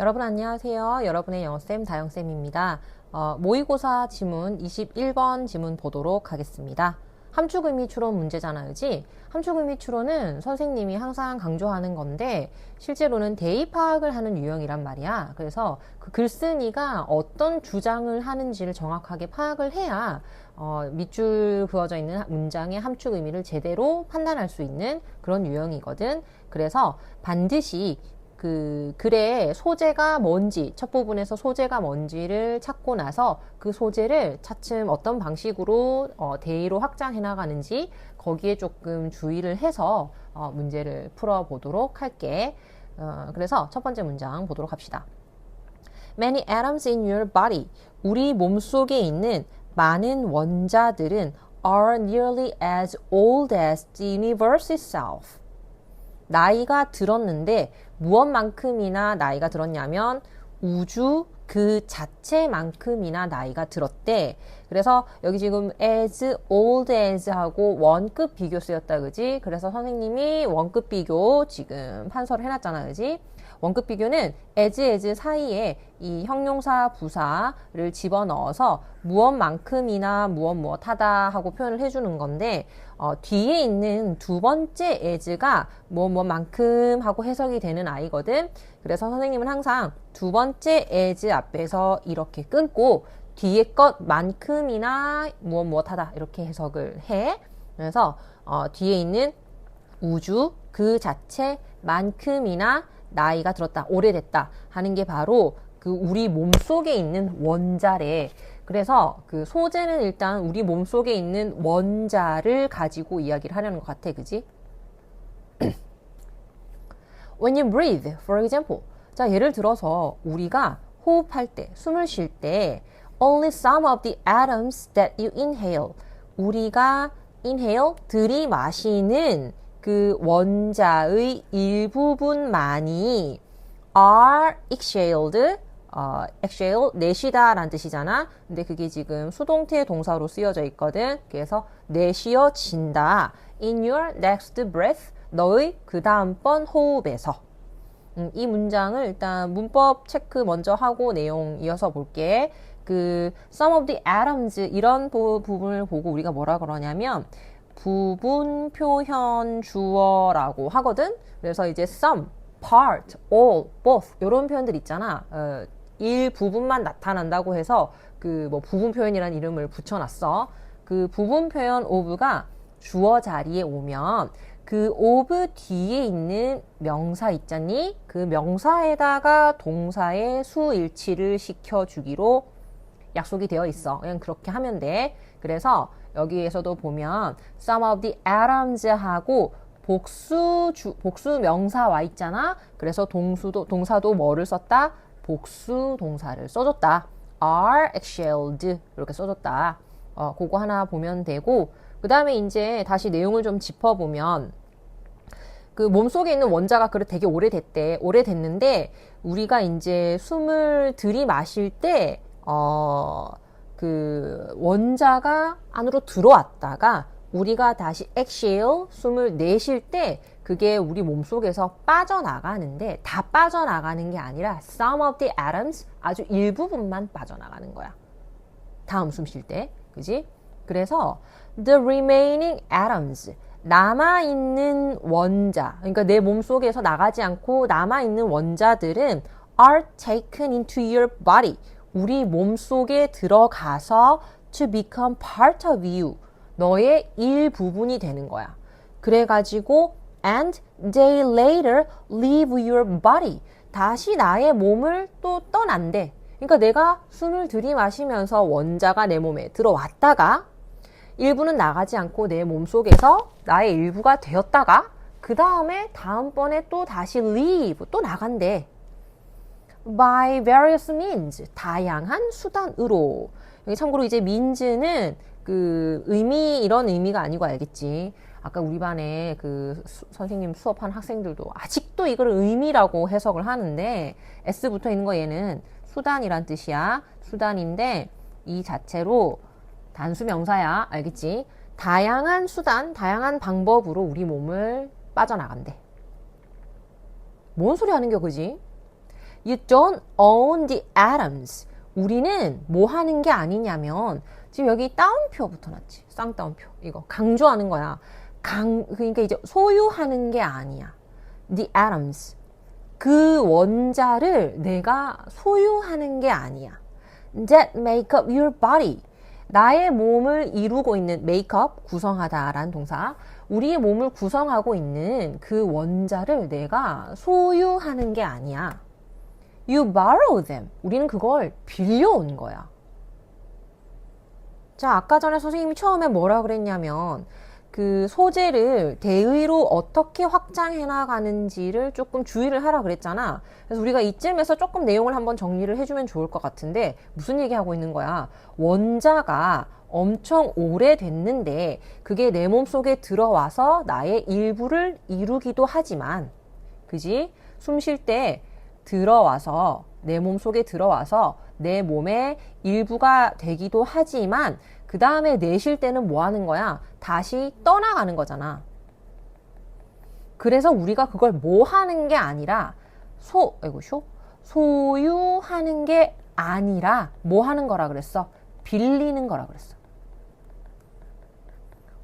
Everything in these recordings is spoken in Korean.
여러분 안녕하세요. 여러분의 영어쌤 다영쌤입니다. 어, 모의고사 지문 21번 지문 보도록 하겠습니다. 함축 의미 추론 문제잖아요. 그지? 함축 의미 추론은 선생님이 항상 강조하는 건데 실제로는 대의 파악을 하는 유형이란 말이야. 그래서 그 글쓴이가 어떤 주장을 하는지를 정확하게 파악을 해야 어, 밑줄 그어져 있는 문장의 함축 의미를 제대로 판단할 수 있는 그런 유형이거든. 그래서 반드시 그 글의 소재가 뭔지 첫 부분에서 소재가 뭔지를 찾고 나서 그 소재를 차츰 어떤 방식으로 어, 대의로 확장해 나가는지 거기에 조금 주의를 해서 어, 문제를 풀어 보도록 할게. 어, 그래서 첫 번째 문장 보도록 합시다. Many atoms in your body. 우리 몸 속에 있는 많은 원자들은 are nearly as old as the universe itself. 나이가 들었는데 무엇만큼이나 나이가 들었냐면 우주 그 자체만큼이나 나이가 들었대. 그래서 여기 지금 as old as 하고 원급 비교 쓰였다 그지? 그래서 선생님이 원급 비교 지금 판서를 해놨잖아 그지? 원급 비교는 as as 사이에 이 형용사 부사를 집어넣어서 무엇만큼이나 무엇 무엇하다 하고 표현을 해주는 건데 어, 뒤에 있는 두 번째 as가 무엇 무엇만큼 하고 해석이 되는 아이거든. 그래서 선생님은 항상 두 번째 as 앞에서 이렇게 끊고 뒤에 것만큼이나 무엇 무엇하다 이렇게 해석을 해. 그래서 어, 뒤에 있는 우주 그 자체만큼이나 나이가 들었다, 오래됐다 하는 게 바로 그 우리 몸 속에 있는 원자래. 그래서 그 소재는 일단 우리 몸 속에 있는 원자를 가지고 이야기를 하려는 것 같아, 그지? When you breathe, for example. 자, 예를 들어서 우리가 호흡할 때, 숨을 쉴 때, only some of the atoms that you inhale. 우리가 inhale, 들이마시는 그 원자의 일부분만이 are exhaled, 어, exhale, 내쉬다 라는 뜻이잖아. 근데 그게 지금 수동태 동사로 쓰여져 있거든. 그래서 내쉬어진다. In your next breath, 너의 그 다음번 호흡에서. 음, 이 문장을 일단 문법 체크 먼저 하고 내용 이어서 볼게. 그 some of the atoms 이런 부, 부분을 보고 우리가 뭐라 그러냐면 부분 표현 주어라고 하거든. 그래서 이제 some, part, all, both 이런 표현들 있잖아. 어, 일부분만 나타난다고 해서 그 뭐 부분 표현이라는 이름을 붙여놨어. 그 부분 표현 of가 주어 자리에 오면 그 of 뒤에 있는 명사 있잖니? 그 명사에다가 동사의 수일치를 시켜주기로 약속이 되어 있어. 그냥 그렇게 하면 돼. 그래서 여기에서도 보면 some of the atoms 하고 복수 주, 복수 명사 와 있잖아. 그래서 동수도 동사도 뭐를 썼다? 복수 동사를 써줬다. are exhaled 이렇게 써줬다. 어, 그거 하나 보면 되고 그 다음에 이제 다시 내용을 좀 짚어보면 그 몸속에 있는 원자가 그래 되게 오래됐대. 오래됐는데 우리가 이제 숨을 들이마실 때 어, 그 원자가 안으로 들어왔다가 우리가 다시 exhale 숨을 내쉴 때 그게 우리 몸속에서 빠져나가는데 다 빠져나가는 게 아니라 some of the atoms 아주 일부분만 빠져나가는 거야. 다음 숨 쉴 때. 그지? 그래서 the remaining atoms 남아있는 원자 그러니까 내 몸속에서 나가지 않고 남아있는 원자들은 are taken into your body 우리 몸 속에 들어가서 to become part of you. 너의 일부분이 되는 거야. 그래가지고 and they later leave your body. 다시 나의 몸을 또 떠난대. 그러니까 내가 숨을 들이마시면서 원자가 내 몸에 들어왔다가 일부는 나가지 않고 내 몸속에서 나의 일부가 되었다가 그 다음에 다음번에 또 다시 leave 또 나간대. By various means 다양한 수단으로. 여기 참고로 이제 means는 그 의미 이런 의미가 아니고 알겠지. 아까 우리 반에 그 수, 선생님 수업한 학생들도 아직도 이걸 의미라고 해석을 하는데 s 붙어 있는 거 얘는 수단이란 뜻이야. 수단인데 이 자체로 단수 명사야. 알겠지? 다양한 수단 다양한 방법으로 우리 몸을 빠져나간대. 뭔 소리 하는 겨 그지 You don't own the atoms. 우리는 뭐 하는 게 아니냐면 지금 여기 따옴표 붙어놨지. 쌍따옴표. 이거 강조하는 거야. 강 그러니까 이제 소유하는 게 아니야. The atoms. 그 원자를 내가 소유하는 게 아니야. That make up your body. 나의 몸을 이루고 있는 up 구성하다라는 동사. 우리의 몸을 구성하고 있는 그 원자를 내가 소유하는 게 아니야. You borrow them. 우리는 그걸 빌려온 거야. 자, 아까 전에 선생님이 처음에 뭐라 그랬냐면, 그 소재를 대의로 어떻게 확장해 나가는지를 조금 주의를 하라 그랬잖아. 그래서 우리가 이쯤에서 조금 내용을 한번 정리를 해주면 좋을 것 같은데, 무슨 얘기하고 있는 거야? 원자가 엄청 오래됐는데, 그게 내 몸 속에 들어와서 나의 일부를 이루기도 하지만, 그지? 숨 쉴 때 들어와서, 내 몸 속에 들어와서 내 몸의 일부가 되기도 하지만, 그 다음에 내쉴 때는 뭐 하는 거야? 다시 떠나가는 거잖아. 그래서 우리가 그걸 뭐 하는 게 아니라, 소, 아이고, 쇼? 소유하는 게 아니라, 뭐 하는 거라 그랬어? 빌리는 거라 그랬어.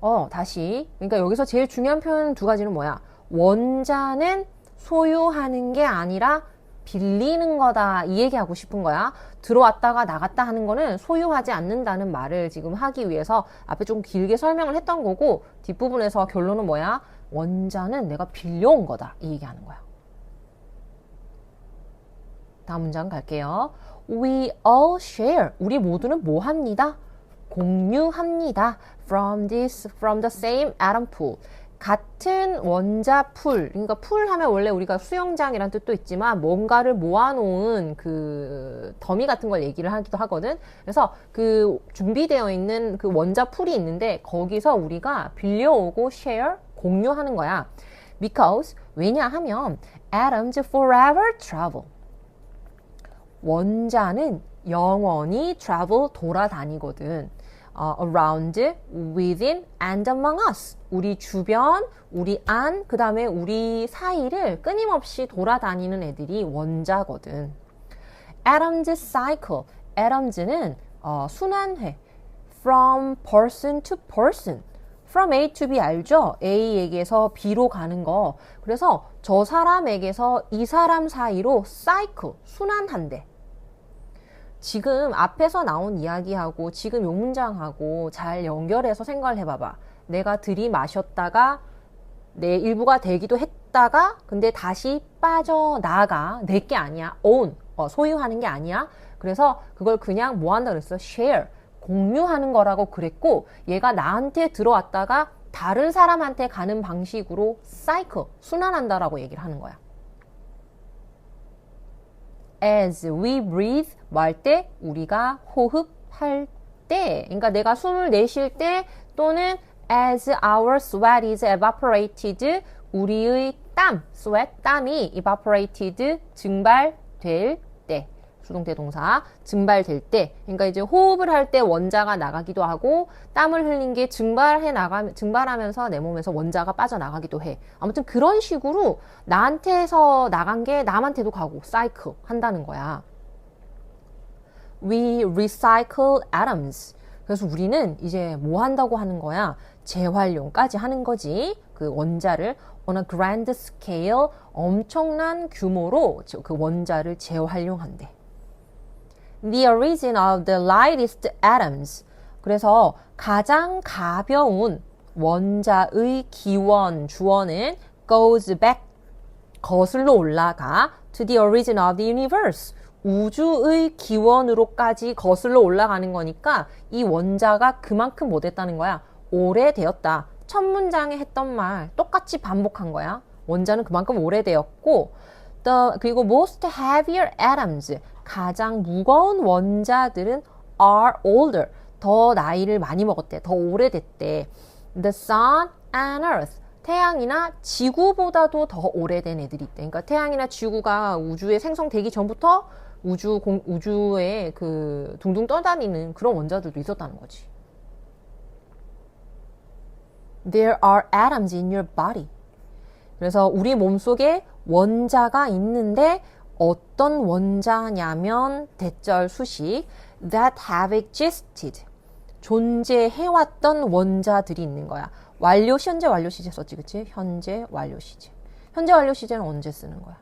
어, 다시. 그러니까 여기서 제일 중요한 표현 두 가지는 뭐야? 원자는 소유하는 게 아니라 빌리는 거다. 이 얘기하고 싶은 거야. 들어왔다가 나갔다 하는 거는 소유하지 않는다는 말을 지금 하기 위해서 앞에 좀 길게 설명을 했던 거고 뒷부분에서 결론은 뭐야? 원자는 내가 빌려온 거다. 이 얘기하는 거야. 다음 문장 갈게요. We all share. 우리 모두는 뭐 합니다? 공유합니다. From this, from the same atom pool. 같은 원자 풀, 그러니까 풀 하면 원래 우리가 수영장이란 뜻도 있지만 뭔가를 모아놓은 그 더미 같은 걸 얘기를 하기도 하거든. 그래서 그 준비되어 있는 그 원자 풀이 있는데 거기서 우리가 빌려오고 share, 공유하는 거야. Because, 왜냐하면 atoms forever travel. 원자는 영원히 travel 돌아다니거든. 어, around, within, and among us. 우리 주변, 우리 안, 그 다음에 우리 사이를 끊임없이 돌아다니는 애들이 원자거든. Atoms cycle. Atoms는 어, 순환해. From person to person. From A to B 알죠? A에게서 B로 가는 거. 그래서 저 사람에게서 이 사람 사이로 cycle, 순환한대. 지금 앞에서 나온 이야기하고 지금 요 문장하고 잘 연결해서 생각을 해봐봐. 내가 들이마셨다가 내 일부가 되기도 했다가 근데 다시 빠져나가 내 게 아니야. own 어, 소유하는 게 아니야. 그래서 그걸 그냥 뭐 한다 그랬어? share 공유하는 거라고 그랬고 얘가 나한테 들어왔다가 다른 사람한테 가는 방식으로 cycle 순환한다라고 얘기를 하는 거야. as we breathe 뭐할때 우리가 호흡할 때 그러니까 내가 숨을 내쉴 때 또는 as our sweat is evaporated 우리의 땀 sweat 땀이 evaporated 증발될 때 수동태 동사 증발될 때 그러니까 이제 호흡을 할 때 원자가 나가기도 하고 땀을 흘린 게 증발해 나가 증발하면서 내 몸에서 원자가 빠져나가기도 해. 아무튼 그런 식으로 나한테서 나간 게 남한테도 가고 사이클 한다는 거야. We recycle atoms. 그래서 우리는 이제 뭐 한다고 하는 거야? 재활용까지 하는 거지. 그 원자를 on a grand scale 엄청난 규모로 그 원자를 재활용한대. The origin of the lightest atoms. 그래서 가장 가벼운 원자의 기원, 주원은 goes back, 거슬러 올라가 to the origin of the universe. 우주의 기원으로까지 거슬러 올라가는 거니까 이 원자가 그만큼 못했다는 거야. 오래되었다. 첫 문장에 했던 말 똑같이 반복한 거야. 원자는 그만큼 오래되었고, the, 그리고 most heavier atoms. 가장 무거운 원자들은 are older. 더 나이를 많이 먹었대. 더 오래됐대. The sun and earth. 태양이나 지구보다도 더 오래된 애들이 있대. 그러니까 태양이나 지구가 우주에 생성되기 전부터 우주 공, 우주에 그 둥둥 떠다니는 그런 원자들도 있었다는 거지. There are atoms in your body. 그래서 우리 몸 속에 원자가 있는데 어떤 원자냐면 대절 수식 that have existed 존재해왔던 원자들이 있는 거야. 완료 현재 완료 시제 썼지, 그치? 현재 완료 시제. 현재 완료 시제는 언제 쓰는 거야?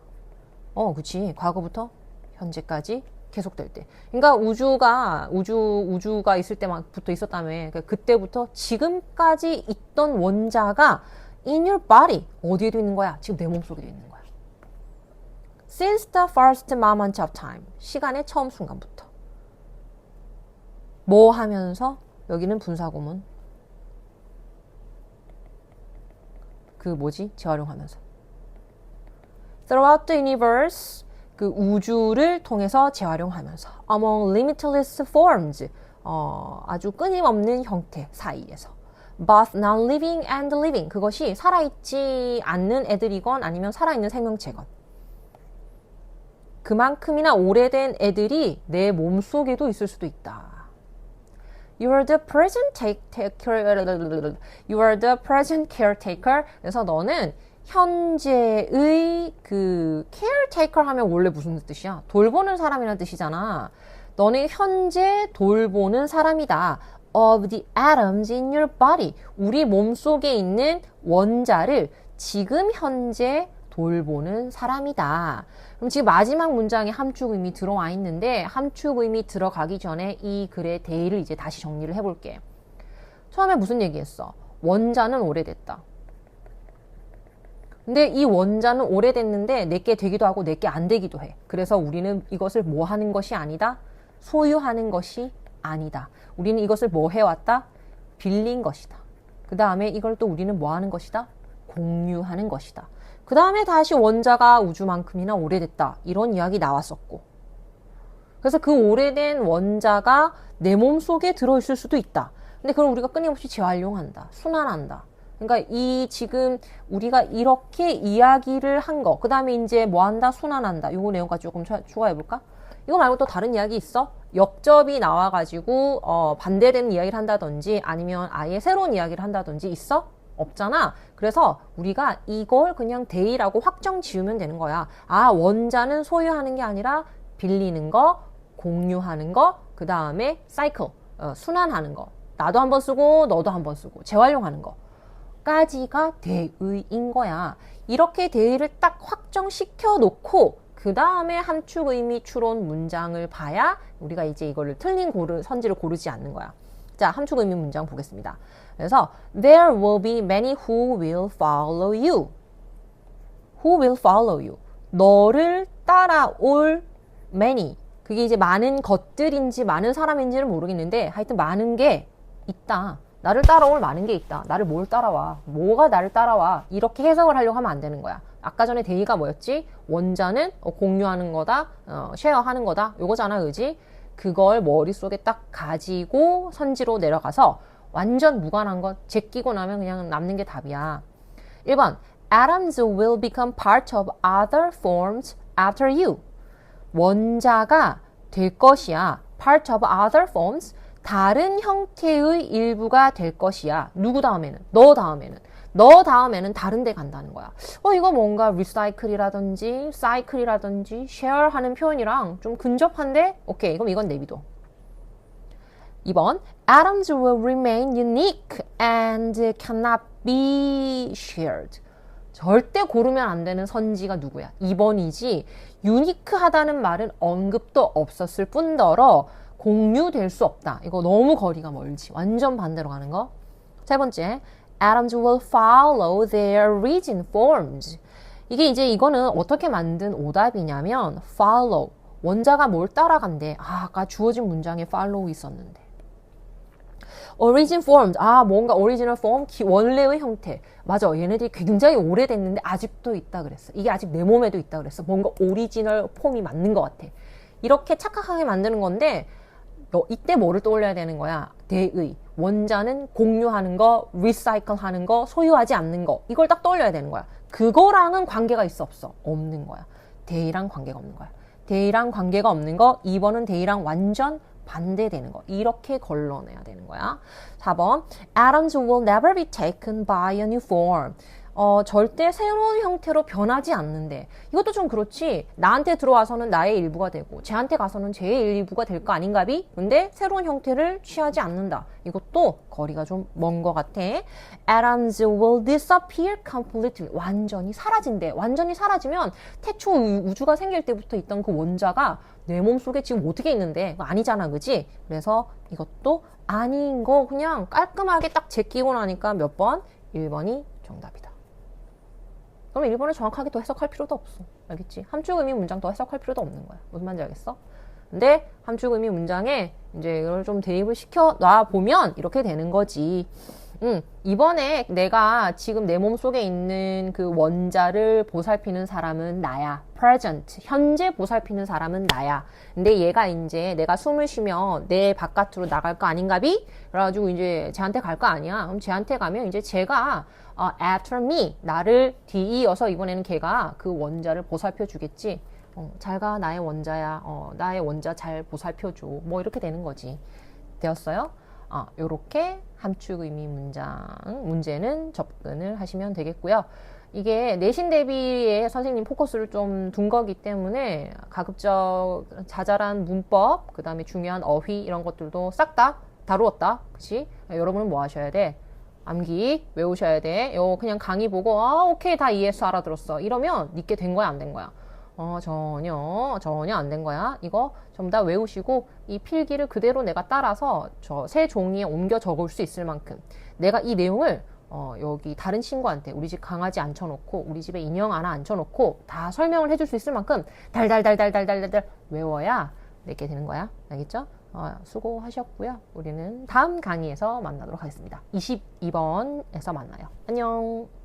어, 그치. 과거부터 현재까지 계속될 때. 그러니까 우주가 우주 우주가 있을 때만부터 있었다며. 그러니까 그때부터 지금까지 있던 원자가 in your body 어디에도 있는 거야? 지금 내 몸속에도 있는 거야. Since the first moment of time 시간의 처음 순간부터 뭐 하면서 여기는 분사구문 그 뭐지 재활용하면서 throughout the universe 그 우주를 통해서 재활용하면서 among limitless forms 어, 아주 끊임없는 형태 사이에서 both non-living and living 그것이 살아있지 않는 애들이건 아니면 살아있는 생명체건 그만큼이나 오래된 애들이 내 몸속에도 있을 수도 있다. You are the present taker. You are the present caretaker. 그래서 너는 현재의 그 caretaker 하면 원래 무슨 뜻이야? 돌보는 사람이라는 뜻이잖아. 너는 현재 돌보는 사람이다. Of the atoms in your body. 우리 몸 속에 있는 원자를 지금 현재 돌보는 사람이다. 그럼 지금 마지막 문장에 함축 의미 들어와 있는데 함축 의미 들어가기 전에 이 글의 대의를 이제 다시 정리를 해볼게. 처음에 무슨 얘기했어? 원자는 오래됐다. 근데 이 원자는 오래됐는데 내게 되기도 하고 내게 안 되기도 해. 그래서 우리는 이것을 뭐 하는 것이 아니다? 소유하는 것이 아니다. 우리는 이것을 뭐 해왔다? 빌린 것이다. 그 다음에 이걸 또 우리는 뭐 하는 것이다? 공유하는 것이다. 그 다음에 다시 원자가 우주만큼이나 오래됐다. 이런 이야기 나왔었고. 그래서 그 오래된 원자가 내 몸 속에 들어있을 수도 있다. 근데 그걸 우리가 끊임없이 재활용한다. 순환한다. 그러니까 이 지금 우리가 이렇게 이야기를 한 거, 그 다음에 이제 뭐 한다? 순환한다. 요거 내용까지 조금 추가해 볼까? 이거 말고 또 다른 이야기 있어? 역접이 나와가지고 어, 반대되는 이야기를 한다든지 아니면 아예 새로운 이야기를 한다든지 있어? 없잖아. 그래서 우리가 이걸 그냥 데이라고 확정 지으면 되는 거야. 아, 원자는 소유하는 게 아니라 빌리는 거, 공유하는 거, 그 다음에 사이클, 어, 순환하는 거. 나도 한 번 쓰고 너도 한 번 쓰고 재활용하는 거. 까지가 대의인 거야. 이렇게 대의를 딱 확정시켜 놓고 그 다음에 함축 의미 추론 문장을 봐야 우리가 이제 이거를 틀린 고르, 선지를 고르지 않는 거야. 자, 함축 의미 문장 보겠습니다. 그래서 there will be many who will follow you. who will follow you. 너를 따라올 many. 그게 이제 많은 것들인지 많은 사람인지는 모르겠는데 하여튼 많은 게 있다. 나를 따라올 많은 게 있다. 나를 뭘 따라와? 뭐가 나를 따라와? 이렇게 해석을 하려고 하면 안 되는 거야. 아까 전에 대의가 뭐였지? 원자는 어, 공유하는 거다, 어, 쉐어하는 거다. 요거잖아, 그지? 그걸 머릿속에 딱 가지고 선지로 내려가서 완전 무관한 것 제끼고 나면 그냥 남는 게 답이야. 1번 Atoms will become part of other forms after you. 원자가 될 것이야. Part of other forms. 다른 형태의 일부가 될 것이야. 누구 다음에는? 너 다음에는. 너 다음에는 다른 데 간다는 거야. 어, 이거 뭔가 리사이클이라든지, 사이클이라든지, 쉐어 하는 표현이랑 좀 근접한데? 오케이, 그럼 이건 내비도. 2번 Atoms will remain unique and cannot be shared. 절대 고르면 안 되는 선지가 누구야? 2번이지. 유니크하다는 말은 언급도 없었을 뿐더러 공유될 수 없다. 이거 너무 거리가 멀지. 완전 반대로 가는 거. 세 번째, atoms will follow their origin forms. 이게 이제 이거는 어떻게 만든 오답이냐면 follow. 원자가 뭘 따라간대. 아, 아까 주어진 문장에 follow 있었는데. origin forms. 아, 뭔가 original form, 원래의 형태. 맞아. 얘네들이 굉장히 오래됐는데 아직도 있다 그랬어. 이게 아직 내 몸에도 있다 그랬어. 뭔가 오리지널 폼이 맞는 것 같아. 이렇게 착각하게 만드는 건데 너 이때 뭐를 떠올려야 되는 거야? 대의. 원자는 공유하는 거, 리사이클 하는 거, 소유하지 않는 거. 이걸 딱 떠올려야 되는 거야. 그거랑은 관계가 있어 없어? 없는 거야. 대의랑 관계가 없는 거야. 대의랑 관계가 없는 거, 2번은 대의랑 완전 반대되는 거. 이렇게 걸러내야 되는 거야. 4번. Atoms will never be taken by a new form. 어, 절대 새로운 형태로 변하지 않는데 이것도 좀 그렇지 나한테 들어와서는 나의 일부가 되고 쟤한테 가서는 쟤의 일부가 될 거 아닌가비? 근데 새로운 형태를 취하지 않는다 이것도 거리가 좀 먼 것 같아 Atoms will disappear completely 완전히 사라진대 완전히 사라지면 태초 우- 우주가 생길 때부터 있던 그 원자가 내 몸속에 지금 어떻게 있는데 아니잖아 그지? 그래서 이것도 아닌 거 그냥 깔끔하게 딱 제끼고 나니까 몇 번? 1번이 정답이다 그럼 1번을 정확하게 더 해석할 필요도 없어. 알겠지? 함축 의미 문장 더 해석할 필요도 없는 거야. 무슨 말인지 알겠어? 근데 함축 의미 문장에 이제 이걸 좀 대입을 시켜 놔 보면 이렇게 되는 거지. 음, 이번에 내가 지금 내 몸속에 있는 그 원자를 보살피는 사람은 나야. present. 현재 보살피는 사람은 나야. 근데 얘가 이제 내가 숨을 쉬면 내 바깥으로 나갈 거 아닌가비? 그래가지고 이제 쟤한테 갈 거 아니야. 그럼 쟤한테 가면 이제 쟤가 어, after me. 나를 뒤이어서 이번에는 걔가 그 원자를 보살펴 주겠지. 어, 잘가 나의 원자야. 어, 나의 원자 잘 보살펴 줘. 뭐 이렇게 되는 거지. 되었어요? 어, 요렇게 함축 의미 문장 문제는 접근을 하시면 되겠고요. 이게 내신 대비에 선생님 포커스를 좀 둔 거기 때문에 가급적 자잘한 문법, 그 다음에 중요한 어휘 이런 것들도 싹 다 다루었다. 그치? 여러분은 뭐 하셔야 돼? 암기 외우셔야 돼. 요 그냥 강의 보고 아 오케이 다 이해했어 알아들었어. 이러면 믿게 된 거야 안 된 거야? 어 전혀 전혀 안 된 거야. 이거 전부 다 외우시고 이 필기를 그대로 내가 따라서 저 새 종이에 옮겨 적을 수 있을 만큼 내가 이 내용을 어, 여기 다른 친구한테 우리 집 강아지 앉혀놓고 우리 집에 인형 하나 앉혀놓고 다 설명을 해줄 수 있을 만큼 달달달달달달달달 외워야 내게 되는 거야. 알겠죠? 어, 수고하셨고요. 우리는 다음 강의에서 만나도록 하겠습니다. 22번에서 만나요. 안녕.